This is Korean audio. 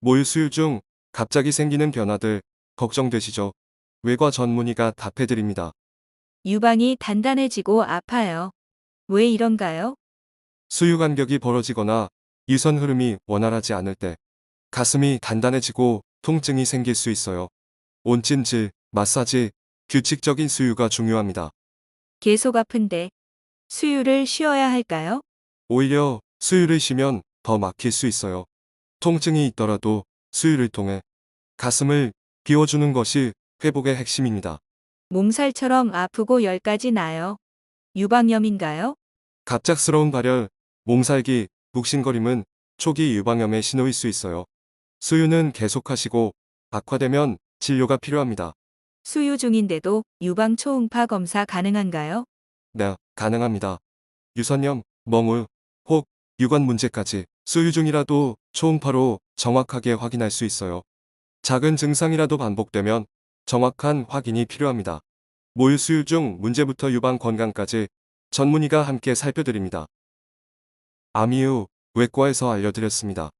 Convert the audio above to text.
모유 수유 중 갑자기 생기는 변화들 걱정되시죠? 외과 전문의가 답해드립니다. 유방이 단단해지고 아파요. 왜 이런가요? 수유 간격이 벌어지거나 유선 흐름이 원활하지 않을 때 가슴이 단단해지고 통증이 생길 수 있어요. 온찜질, 마사지, 규칙적인 수유가 중요합니다. 계속 아픈데 수유를 쉬어야 할까요? 오히려 수유를 쉬면 더 막힐 수 있어요. 통증이 있더라도 수유를 통해 가슴을 비워주는 것이 회복의 핵심입니다. 몸살처럼 아프고 열까지 나요. 유방염인가요? 갑작스러운 발열, 몸살기, 묵신거림은 초기 유방염의 신호일 수 있어요. 수유는 계속하시고 악화되면 진료가 필요합니다. 수유 중인데도 유방 초음파 검사 가능한가요? 네, 가능합니다. 유선염, 멍울, 혹 유관 문제까지 수유 중이라도 초음파로 정확하게 확인할 수 있어요. 작은 증상이라도 반복되면 정확한 확인이 필요합니다. 모유 수유 중 문제부터 유방 건강까지 전문의가 함께 살펴드립니다. 암 이후 외과에서 알려드렸습니다.